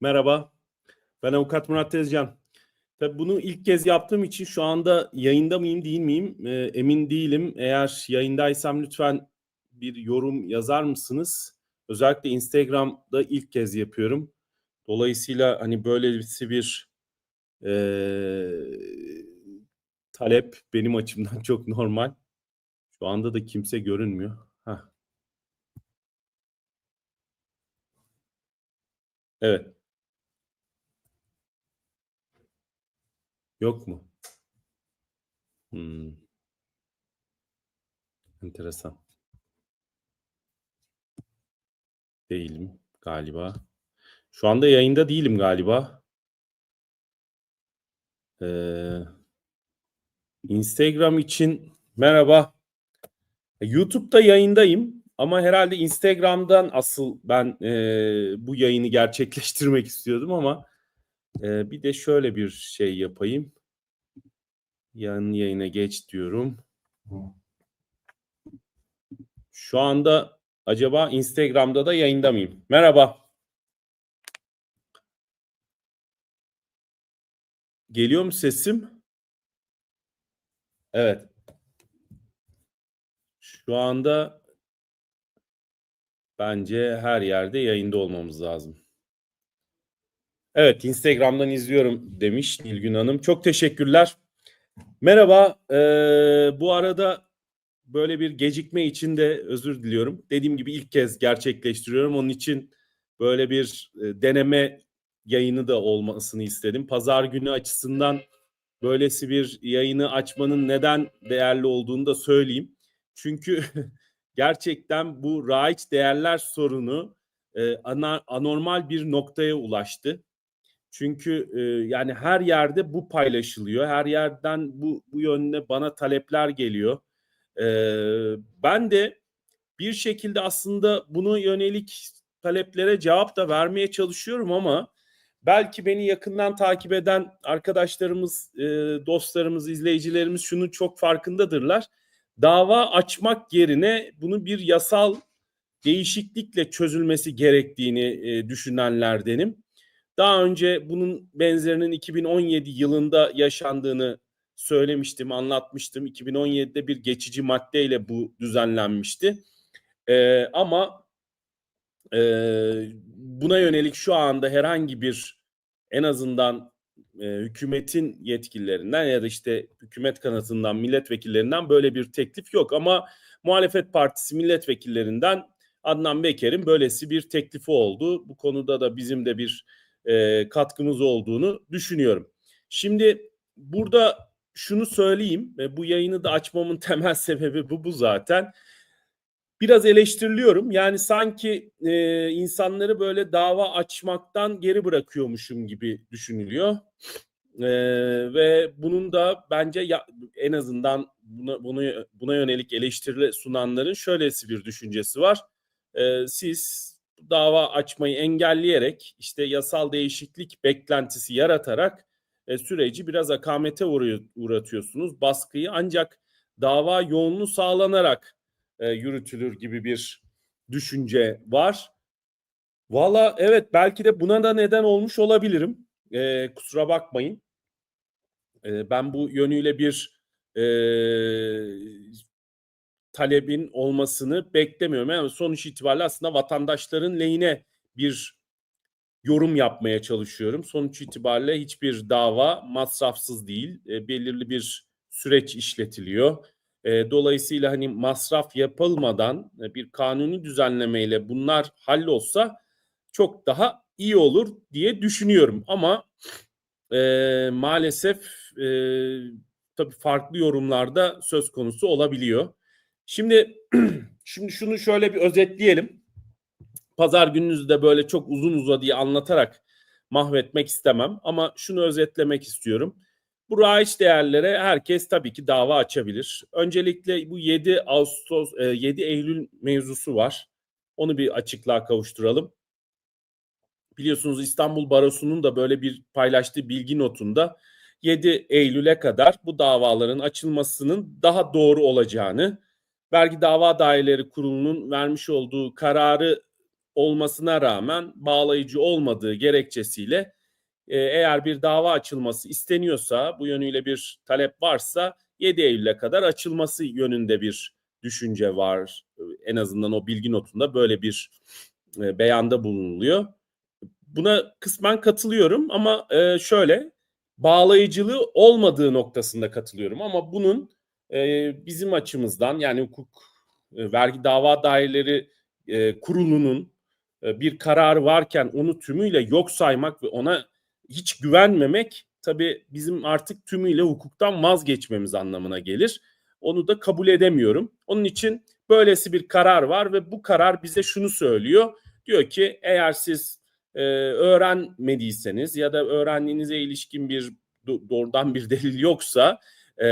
Merhaba, ben Avukat Murat Tezcan. Tabii bunu ilk kez yaptığım için şu anda yayında mıyım değil miyim e, emin değilim. Eğer yayındaysam lütfen bir yorum yazar mısınız? Özellikle Instagram'da ilk kez yapıyorum. Dolayısıyla hani böylesi bir e, talep benim açımdan çok normal. Şu anda da kimse görünmüyor. Heh. Evet. Yok mu? Hmm. Enteresan. Değilim galiba. Şu anda yayında değilim galiba. Ee, Instagram için merhaba. E, YouTube'da yayındayım ama herhalde Instagram'dan asıl ben e, bu yayını gerçekleştirmek istiyordum ama e, bir de şöyle bir şey yapayım. Yan yayına geç diyorum. Şu anda acaba Instagram'da da yayında mıyım? Merhaba. Geliyor mu sesim? Evet. Şu anda bence her yerde yayında olmamız lazım. Evet, Instagram'dan izliyorum demiş Nilgün Hanım. Çok teşekkürler. Merhaba. Ee, bu arada böyle bir gecikme için de özür diliyorum. Dediğim gibi ilk kez gerçekleştiriyorum. Onun için böyle bir e, deneme yayını da olmasını istedim. Pazar günü açısından böylesi bir yayını açmanın neden değerli olduğunu da söyleyeyim. Çünkü gerçekten bu raiç değerler sorunu e, anormal bir noktaya ulaştı. Çünkü e, yani her yerde bu paylaşılıyor. Her yerden bu bu yönde bana talepler geliyor. E, ben de bir şekilde aslında bunu yönelik taleplere cevap da vermeye çalışıyorum ama belki beni yakından takip eden arkadaşlarımız, e, dostlarımız, izleyicilerimiz şunun çok farkındadırlar. Dava açmak yerine bunu bir yasal değişiklikle çözülmesi gerektiğini e, düşünenlerdenim. Daha önce bunun benzerinin 2017 yılında yaşandığını söylemiştim, anlatmıştım. 2017'de bir geçici maddeyle bu düzenlenmişti. Ee, ama e, buna yönelik şu anda herhangi bir en azından e, hükümetin yetkililerinden ya da işte hükümet kanatından milletvekillerinden böyle bir teklif yok. Ama muhalefet partisi milletvekillerinden Adnan Beker'in böylesi bir teklifi oldu. Bu konuda da bizim de bir e, katkımız olduğunu düşünüyorum. Şimdi burada şunu söyleyeyim ve bu yayını da açmamın temel sebebi bu bu zaten. Biraz eleştiriliyorum. Yani sanki e, insanları böyle dava açmaktan geri bırakıyormuşum gibi düşünülüyor. E, ve bunun da bence ya, en azından buna, bunu, buna yönelik eleştiri sunanların şöylesi bir düşüncesi var. E, siz dava açmayı engelleyerek işte yasal değişiklik beklentisi yaratarak e, süreci biraz akamete uğratıyorsunuz. Baskıyı ancak dava yoğunluğu sağlanarak e, yürütülür gibi bir düşünce var. Valla evet belki de buna da neden olmuş olabilirim. E, kusura bakmayın. E, ben bu yönüyle bir e, talebin olmasını beklemiyorum. Yani sonuç itibariyle aslında vatandaşların lehine bir yorum yapmaya çalışıyorum. Sonuç itibariyle hiçbir dava masrafsız değil. E, belirli bir süreç işletiliyor. E, dolayısıyla hani masraf yapılmadan e, bir kanuni düzenlemeyle bunlar hallolsa çok daha iyi olur diye düşünüyorum. Ama e, maalesef e, tabii farklı yorumlarda söz konusu olabiliyor. Şimdi şimdi şunu şöyle bir özetleyelim. Pazar gününüzü de böyle çok uzun uzadıya anlatarak mahvetmek istemem ama şunu özetlemek istiyorum. Bu raiç değerlere herkes tabii ki dava açabilir. Öncelikle bu 7 Ağustos 7 e, Eylül mevzusu var. Onu bir açıklığa kavuşturalım. Biliyorsunuz İstanbul Barosu'nun da böyle bir paylaştığı bilgi notunda 7 Eylül'e kadar bu davaların açılmasının daha doğru olacağını Vergi Dava Daireleri Kurulu'nun vermiş olduğu kararı olmasına rağmen bağlayıcı olmadığı gerekçesiyle e, eğer bir dava açılması isteniyorsa bu yönüyle bir talep varsa 7 Eylül'e kadar açılması yönünde bir düşünce var. En azından o bilgi notunda böyle bir e, beyanda bulunuluyor. Buna kısmen katılıyorum ama e, şöyle bağlayıcılığı olmadığı noktasında katılıyorum ama bunun e, bizim açımızdan yani hukuk e, vergi dava daireleri e, kurulunun e, bir kararı varken onu tümüyle yok saymak ve ona hiç güvenmemek tabii bizim artık tümüyle hukuktan vazgeçmemiz anlamına gelir. Onu da kabul edemiyorum. Onun için böylesi bir karar var ve bu karar bize şunu söylüyor. Diyor ki eğer siz e, öğrenmediyseniz ya da öğrendiğinize ilişkin bir doğrudan bir delil yoksa e,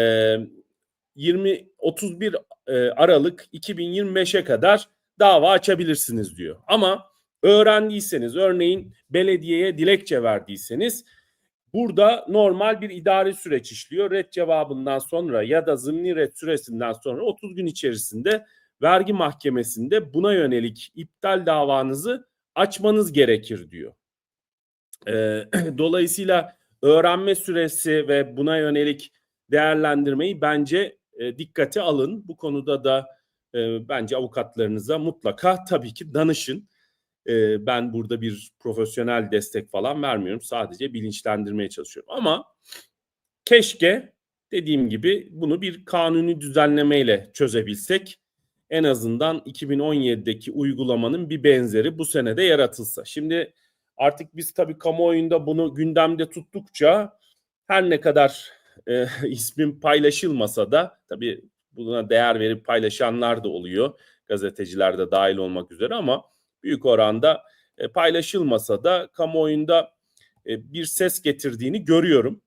20 31 e, Aralık 2025'e kadar dava açabilirsiniz diyor. Ama öğrendiyseniz örneğin belediyeye dilekçe verdiyseniz burada normal bir idari süreç işliyor. Red cevabından sonra ya da zımni red süresinden sonra 30 gün içerisinde vergi mahkemesinde buna yönelik iptal davanızı açmanız gerekir diyor. E, dolayısıyla öğrenme süresi ve buna yönelik değerlendirmeyi bence e, dikkate alın. Bu konuda da e, bence avukatlarınıza mutlaka tabii ki danışın. E, ben burada bir profesyonel destek falan vermiyorum. Sadece bilinçlendirmeye çalışıyorum. Ama keşke dediğim gibi bunu bir kanuni düzenlemeyle çözebilsek. En azından 2017'deki uygulamanın bir benzeri bu senede yaratılsa. Şimdi artık biz tabii kamuoyunda bunu gündemde tuttukça her ne kadar e, ismim paylaşılmasa da tabii buna değer verip paylaşanlar da oluyor. Gazeteciler de dahil olmak üzere ama büyük oranda e, paylaşılmasa da kamuoyunda e, bir ses getirdiğini görüyorum.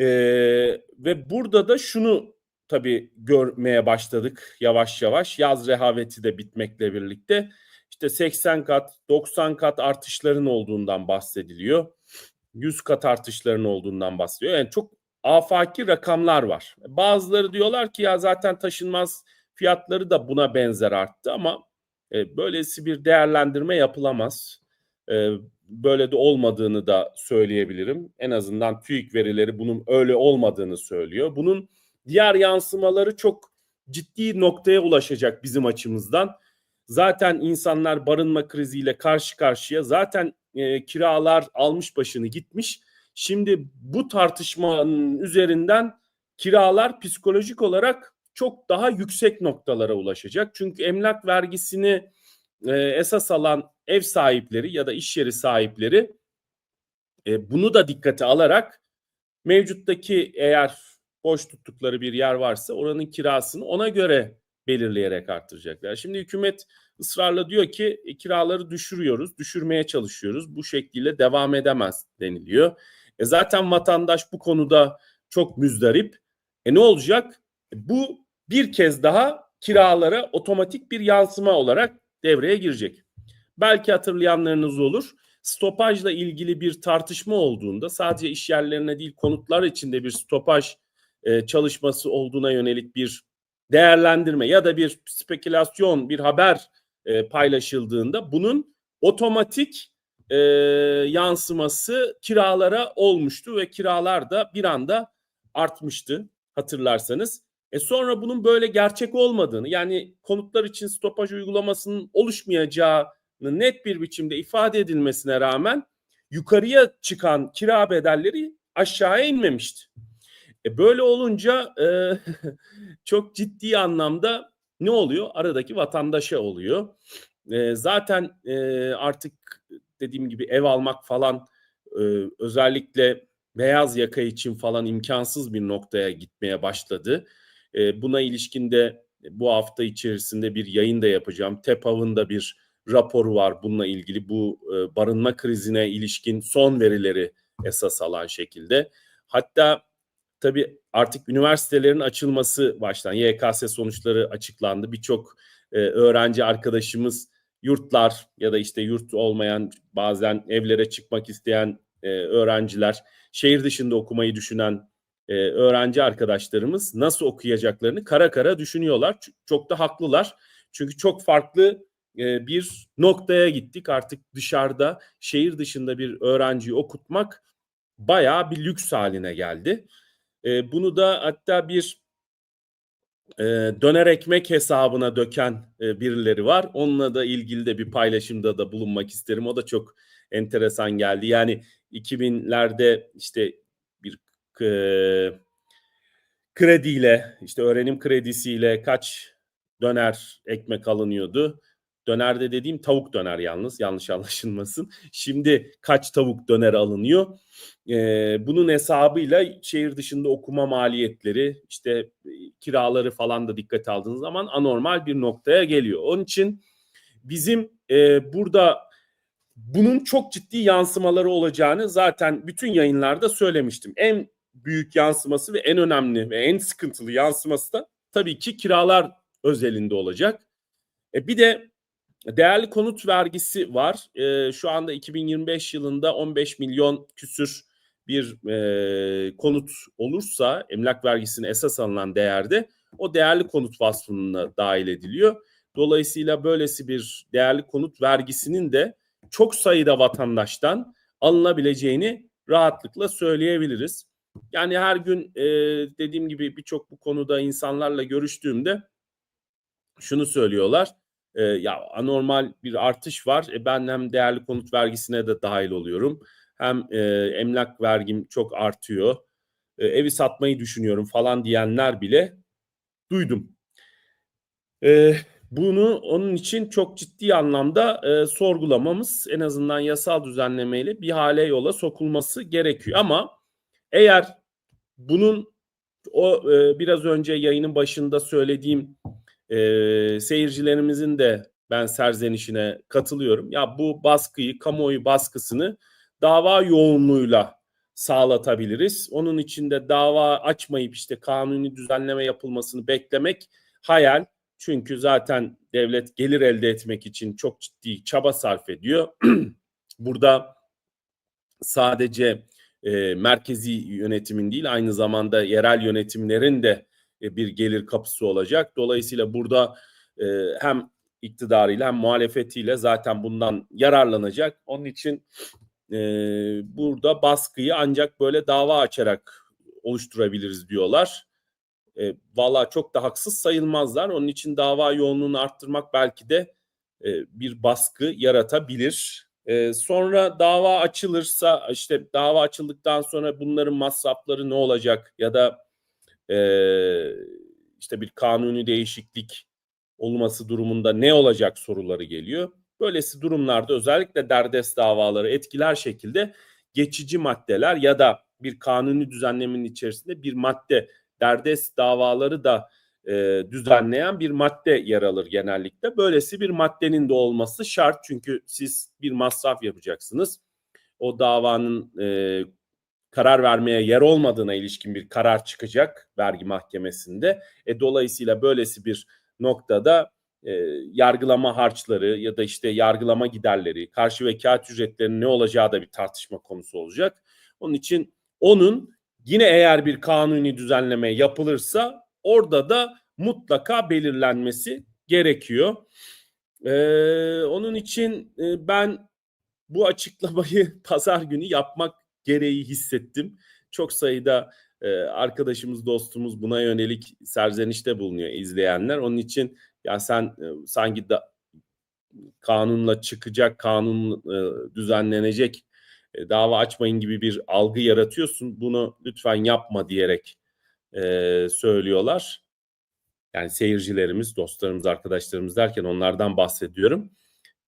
E, ve burada da şunu tabii görmeye başladık yavaş yavaş. Yaz rehaveti de bitmekle birlikte işte 80 kat, 90 kat artışların olduğundan bahsediliyor. 100 kat artışların olduğundan bahsediyor. Yani çok afaki rakamlar var. Bazıları diyorlar ki ya zaten taşınmaz fiyatları da buna benzer arttı ama e, böylesi bir değerlendirme yapılamaz. E, böyle de olmadığını da söyleyebilirim. En azından TÜİK verileri bunun öyle olmadığını söylüyor. Bunun diğer yansımaları çok ciddi noktaya ulaşacak bizim açımızdan. Zaten insanlar barınma kriziyle karşı karşıya. Zaten e, kiralar almış başını gitmiş. Şimdi bu tartışmanın üzerinden kiralar psikolojik olarak çok daha yüksek noktalara ulaşacak. Çünkü emlak vergisini e, esas alan ev sahipleri ya da iş yeri sahipleri e, bunu da dikkate alarak mevcuttaki eğer boş tuttukları bir yer varsa oranın kirasını ona göre belirleyerek arttıracaklar. Şimdi hükümet ısrarla diyor ki e, kiraları düşürüyoruz, düşürmeye çalışıyoruz. Bu şekilde devam edemez deniliyor. E zaten vatandaş bu konuda çok müzdarip. E ne olacak? E bu bir kez daha kiralara otomatik bir yansıma olarak devreye girecek. Belki hatırlayanlarınız olur. Stopajla ilgili bir tartışma olduğunda sadece iş yerlerine değil konutlar içinde bir stopaj e, çalışması olduğuna yönelik bir değerlendirme ya da bir spekülasyon, bir haber e, paylaşıldığında bunun otomatik e, yansıması kiralara olmuştu ve kiralar da bir anda artmıştı hatırlarsanız. E sonra bunun böyle gerçek olmadığını yani konutlar için stopaj uygulamasının oluşmayacağını net bir biçimde ifade edilmesine rağmen yukarıya çıkan kira bedelleri aşağıya inmemişti. E böyle olunca e, çok ciddi anlamda ne oluyor? Aradaki vatandaşa oluyor. E, zaten e, artık dediğim gibi ev almak falan e, özellikle beyaz yaka için falan imkansız bir noktaya gitmeye başladı. E, buna ilişkin de bu hafta içerisinde bir yayın da yapacağım. TEPAV'ın da bir raporu var bununla ilgili bu e, barınma krizine ilişkin son verileri esas alan şekilde. Hatta tabii artık üniversitelerin açılması baştan YKS sonuçları açıklandı. Birçok e, öğrenci arkadaşımız yurtlar ya da işte yurt olmayan bazen evlere çıkmak isteyen e, öğrenciler, şehir dışında okumayı düşünen e, öğrenci arkadaşlarımız nasıl okuyacaklarını kara kara düşünüyorlar. Çok da haklılar. Çünkü çok farklı e, bir noktaya gittik. Artık dışarıda, şehir dışında bir öğrenciyi okutmak bayağı bir lüks haline geldi. E, bunu da hatta bir e, döner ekmek hesabına döken e, birileri var. Onunla da ilgili de bir paylaşımda da bulunmak isterim. O da çok enteresan geldi. Yani 2000'lerde işte bir e, krediyle işte öğrenim kredisiyle kaç döner ekmek alınıyordu. Dönerde dediğim tavuk döner yalnız yanlış anlaşılmasın. Şimdi kaç tavuk döner alınıyor? Ee, bunun hesabıyla şehir dışında okuma maliyetleri işte e, kiraları falan da dikkat aldığınız zaman anormal bir noktaya geliyor. Onun için bizim e, burada bunun çok ciddi yansımaları olacağını zaten bütün yayınlarda söylemiştim. En büyük yansıması ve en önemli ve en sıkıntılı yansıması da tabii ki kiralar özelinde olacak. E bir de değerli konut vergisi var. E, şu anda 2025 yılında 15 milyon küsür bir e, konut olursa emlak vergisine esas alınan değerde o değerli konut vasfına dahil ediliyor. Dolayısıyla böylesi bir değerli konut vergisinin de çok sayıda vatandaştan alınabileceğini rahatlıkla söyleyebiliriz. Yani her gün e, dediğim gibi birçok bu konuda insanlarla görüştüğümde şunu söylüyorlar. E, ya anormal bir artış var. E, ben hem değerli konut vergisine de dahil oluyorum. Hem e, emlak vergim çok artıyor. E, evi satmayı düşünüyorum falan diyenler bile duydum. E, bunu onun için çok ciddi anlamda e, sorgulamamız en azından yasal düzenlemeyle bir hale yola sokulması gerekiyor. Ama eğer bunun o e, biraz önce yayının başında söylediğim e, seyircilerimizin de ben serzenişine katılıyorum. Ya bu baskıyı, kamuoyu baskısını dava yoğunluğuyla sağlatabiliriz. Onun için de dava açmayıp işte kanuni düzenleme yapılmasını beklemek hayal. Çünkü zaten devlet gelir elde etmek için çok ciddi çaba sarf ediyor. Burada sadece e, merkezi yönetimin değil aynı zamanda yerel yönetimlerin de e, bir gelir kapısı olacak. Dolayısıyla burada e, hem iktidarıyla hem muhalefetiyle zaten bundan yararlanacak. Onun için e, burada baskıyı ancak böyle dava açarak oluşturabiliriz diyorlar. E, Valla çok da haksız sayılmazlar. Onun için dava yoğunluğunu arttırmak belki de e, bir baskı yaratabilir. E, sonra dava açılırsa işte dava açıldıktan sonra bunların masrafları ne olacak ya da e, işte bir kanuni değişiklik olması durumunda ne olacak soruları geliyor. Böylesi durumlarda özellikle derdest davaları etkiler şekilde geçici maddeler ya da bir kanuni düzenlemenin içerisinde bir madde derdest davaları da e, düzenleyen bir madde yer alır genellikle. Böylesi bir maddenin de olması şart çünkü siz bir masraf yapacaksınız. O davanın e, karar vermeye yer olmadığına ilişkin bir karar çıkacak vergi mahkemesinde. E, dolayısıyla böylesi bir noktada e, yargılama harçları ya da işte yargılama giderleri, karşı vekalet ücretlerinin ne olacağı da bir tartışma konusu olacak. Onun için onun yine eğer bir kanuni düzenleme yapılırsa orada da mutlaka belirlenmesi gerekiyor. Ee, onun için e, ben bu açıklamayı pazar günü yapmak gereği hissettim. Çok sayıda e, arkadaşımız, dostumuz buna yönelik serzenişte bulunuyor izleyenler. Onun için ya sen e, sanki da kanunla çıkacak, kanun e, düzenlenecek e, dava açmayın gibi bir algı yaratıyorsun. Bunu lütfen yapma diyerek e, söylüyorlar. Yani seyircilerimiz, dostlarımız, arkadaşlarımız derken onlardan bahsediyorum.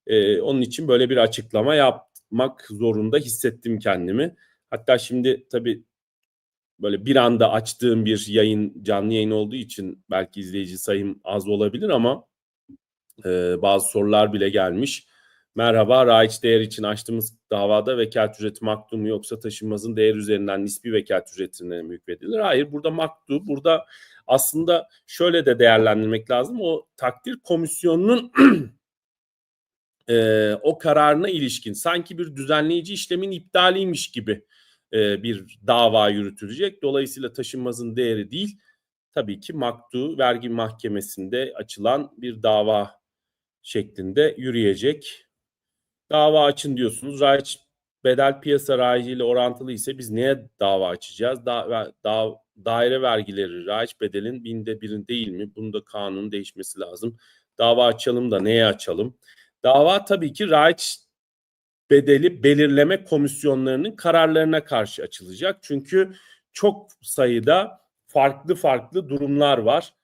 E, onun için böyle bir açıklama yapmak zorunda hissettim kendimi. Hatta şimdi tabii böyle bir anda açtığım bir yayın, canlı yayın olduğu için belki izleyici sayım az olabilir ama e, bazı sorular bile gelmiş. Merhaba, raiç değer için açtığımız davada vekalet ücreti maktu mu yoksa taşınmazın değer üzerinden nispi vekalet ücretine mi hükmedilir? Hayır, burada maktu. Burada aslında şöyle de değerlendirmek lazım. O takdir komisyonunun e, o kararına ilişkin sanki bir düzenleyici işlemin iptaliymiş gibi e, bir dava yürütülecek. Dolayısıyla taşınmazın değeri değil, tabii ki maktu vergi mahkemesinde açılan bir dava şeklinde yürüyecek. Dava açın diyorsunuz. Raiç bedel piyasa raici ile orantılı ise biz neye dava açacağız? Da, da, daire vergileri raiç bedelin binde birin değil mi? Bunda kanun değişmesi lazım. Dava açalım da neye açalım? Dava tabii ki raiç bedeli belirleme komisyonlarının kararlarına karşı açılacak. Çünkü çok sayıda farklı farklı durumlar var.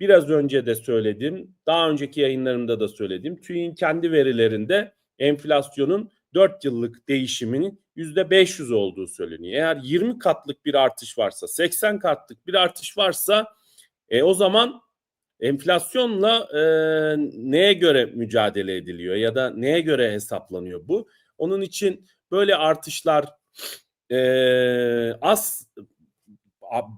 Biraz önce de söyledim, daha önceki yayınlarımda da söyledim. TÜİ'nin kendi verilerinde enflasyonun 4 yıllık değişiminin %500 olduğu söyleniyor. Eğer 20 katlık bir artış varsa, 80 katlık bir artış varsa e, o zaman enflasyonla e, neye göre mücadele ediliyor ya da neye göre hesaplanıyor bu? Onun için böyle artışlar e, az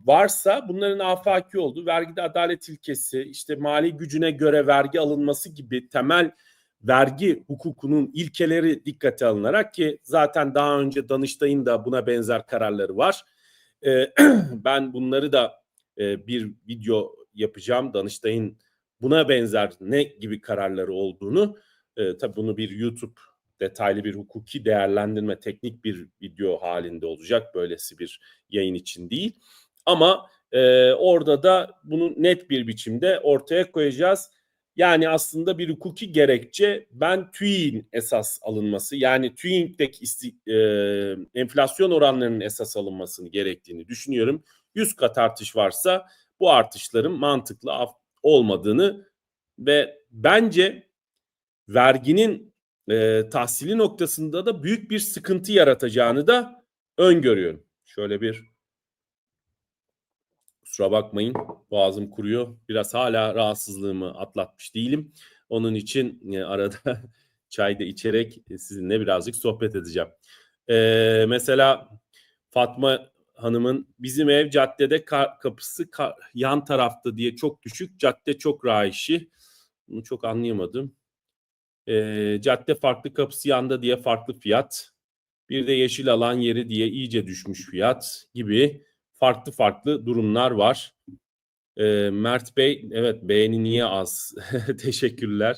varsa bunların afaki olduğu vergide adalet ilkesi, işte mali gücüne göre vergi alınması gibi temel vergi hukukunun ilkeleri dikkate alınarak ki zaten daha önce Danıştay'ın da buna benzer kararları var. Ben bunları da bir video yapacağım. Danıştay'ın buna benzer ne gibi kararları olduğunu. E, tabii bunu bir YouTube detaylı bir hukuki değerlendirme teknik bir video halinde olacak. Böylesi bir yayın için değil. Ama e, orada da bunu net bir biçimde ortaya koyacağız. Yani aslında bir hukuki gerekçe ben TÜİ'nin esas alınması yani TÜİ'deki isti, e, enflasyon oranlarının esas alınmasını gerektiğini düşünüyorum. 100 kat artış varsa bu artışların mantıklı olmadığını ve bence verginin e, tahsili noktasında da büyük bir sıkıntı yaratacağını da öngörüyorum. Şöyle bir kusura bakmayın boğazım kuruyor. Biraz hala rahatsızlığımı atlatmış değilim. Onun için e, arada çay da içerek sizinle birazcık sohbet edeceğim. E, mesela Fatma Hanım'ın bizim ev caddede kar, kapısı kar, yan tarafta diye çok düşük. Cadde çok rayişi. Bunu çok anlayamadım. E, cadde farklı kapısı yanda diye farklı fiyat. Bir de yeşil alan yeri diye iyice düşmüş fiyat gibi farklı farklı durumlar var. E, Mert Bey evet beğeni niye az? Teşekkürler.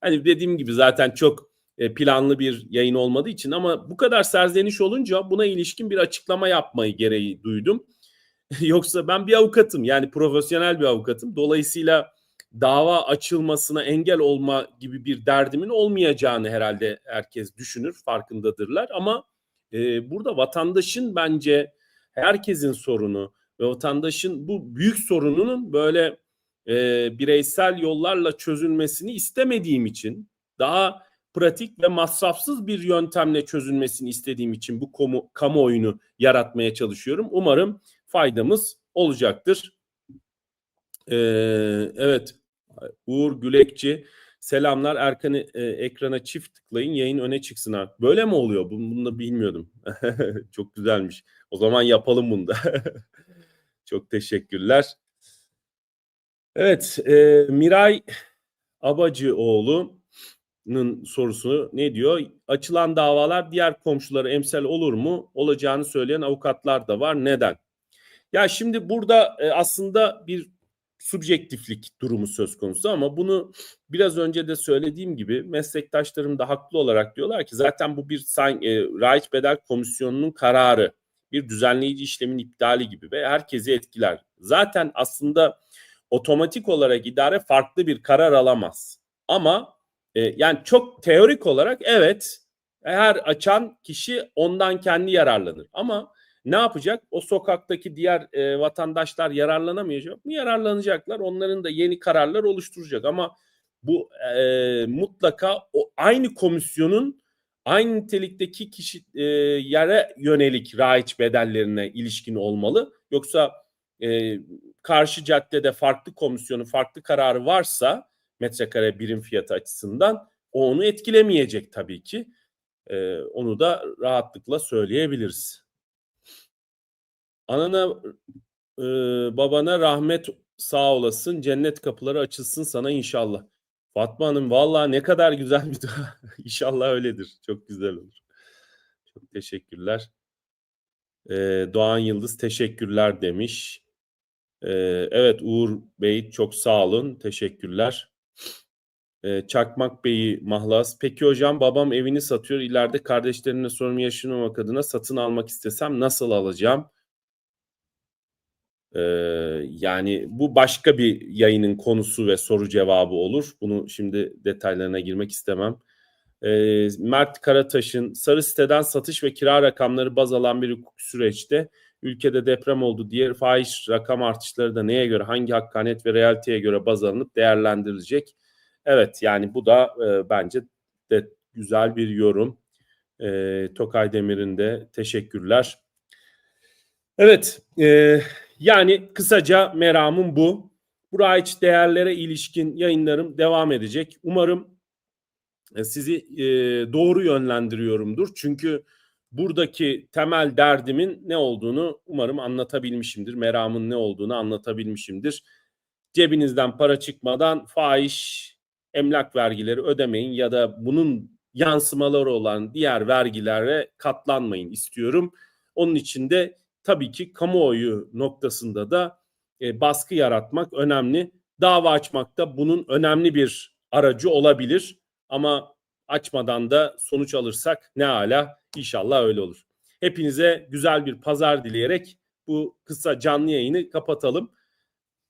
Hani dediğim gibi zaten çok e, planlı bir yayın olmadığı için ama bu kadar serzeniş olunca buna ilişkin bir açıklama yapmayı gereği duydum. Yoksa ben bir avukatım yani profesyonel bir avukatım. Dolayısıyla dava açılmasına engel olma gibi bir derdimin olmayacağını herhalde herkes düşünür, farkındadırlar. Ama e, burada vatandaşın bence herkesin sorunu ve vatandaşın bu büyük sorununun böyle e, bireysel yollarla çözülmesini istemediğim için daha pratik ve masrafsız bir yöntemle çözülmesini istediğim için bu kamu, kamuoyunu yaratmaya çalışıyorum. Umarım faydamız olacaktır. Ee, evet Uğur Gülekçi selamlar Erkan e, ekrana çift tıklayın yayın öne çıksın artık. Böyle mi oluyor? Bunu, bunu da bilmiyordum. Çok güzelmiş. O zaman yapalım bunu da. Çok teşekkürler. Evet e, Miray Abacıoğlu'nun sorusu ne diyor? Açılan davalar diğer komşuları emsal olur mu? Olacağını söyleyen avukatlar da var. Neden? Ya şimdi burada e, aslında bir subjektiflik durumu söz konusu ama bunu biraz önce de söylediğim gibi meslektaşlarım da haklı olarak diyorlar ki zaten bu bir e, Raiç Bedel Komisyonu'nun kararı bir düzenleyici işlemin iptali gibi ve herkesi etkiler. Zaten aslında otomatik olarak idare farklı bir karar alamaz. Ama e, yani çok teorik olarak evet her açan kişi ondan kendi yararlanır. Ama ne yapacak? O sokaktaki diğer e, vatandaşlar yararlanamayacak mı? Yararlanacaklar. Onların da yeni kararlar oluşturacak ama bu e, mutlaka o aynı komisyonun aynı nitelikteki kişi e, yere yönelik raiç bedellerine ilişkin olmalı. Yoksa e, karşı caddede farklı komisyonu, farklı kararı varsa metrekare birim fiyatı açısından o onu etkilemeyecek tabii ki. E, onu da rahatlıkla söyleyebiliriz. Anana e, babana rahmet sağ olasın. Cennet kapıları açılsın sana inşallah. Fatma Hanım vallahi ne kadar güzel bir dua. inşallah öyledir. Çok güzel olur. Çok teşekkürler. Ee, Doğan Yıldız teşekkürler demiş. Ee, evet Uğur Bey çok sağ olun. Teşekkürler. Ee, Çakmak Bey'i mahlas. Peki hocam babam evini satıyor. İleride kardeşlerimle sorun yaşamamak adına satın almak istesem nasıl alacağım? Ee, yani bu başka bir yayının konusu ve soru cevabı olur. Bunu şimdi detaylarına girmek istemem. Ee, Mert Karataş'ın sarı siteden satış ve kira rakamları baz alan bir hukuk süreçte ülkede deprem oldu. Diğer faiz rakam artışları da neye göre, hangi hakkaniyet ve realiteye göre baz alınıp değerlendirilecek? Evet yani bu da e, bence de güzel bir yorum. E, Tokay Demir'in de teşekkürler. Evet e, yani kısaca meramım bu. Bu raiç değerlere ilişkin yayınlarım devam edecek. Umarım e, sizi e, doğru yönlendiriyorumdur. Çünkü buradaki temel derdimin ne olduğunu umarım anlatabilmişimdir. Meramın ne olduğunu anlatabilmişimdir. Cebinizden para çıkmadan faiz, emlak vergileri ödemeyin ya da bunun yansımaları olan diğer vergilere katlanmayın istiyorum. Onun için de tabii ki kamuoyu noktasında da e, baskı yaratmak önemli. Dava açmak da bunun önemli bir aracı olabilir. Ama açmadan da sonuç alırsak ne ala inşallah öyle olur. Hepinize güzel bir pazar dileyerek bu kısa canlı yayını kapatalım.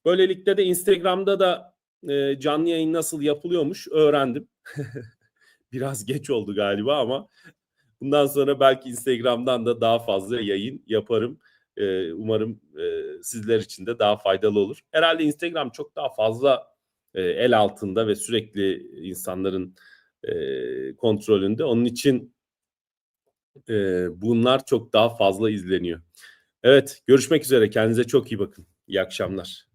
Böylelikle de Instagram'da da e, canlı yayın nasıl yapılıyormuş öğrendim. Biraz geç oldu galiba ama bundan sonra belki Instagram'dan da daha fazla yayın yaparım. E, umarım e, sizler için de daha faydalı olur. Herhalde Instagram çok daha fazla e, el altında ve sürekli insanların e, kontrolünde. Onun için e, bunlar çok daha fazla izleniyor. Evet görüşmek üzere kendinize çok iyi bakın. İyi akşamlar.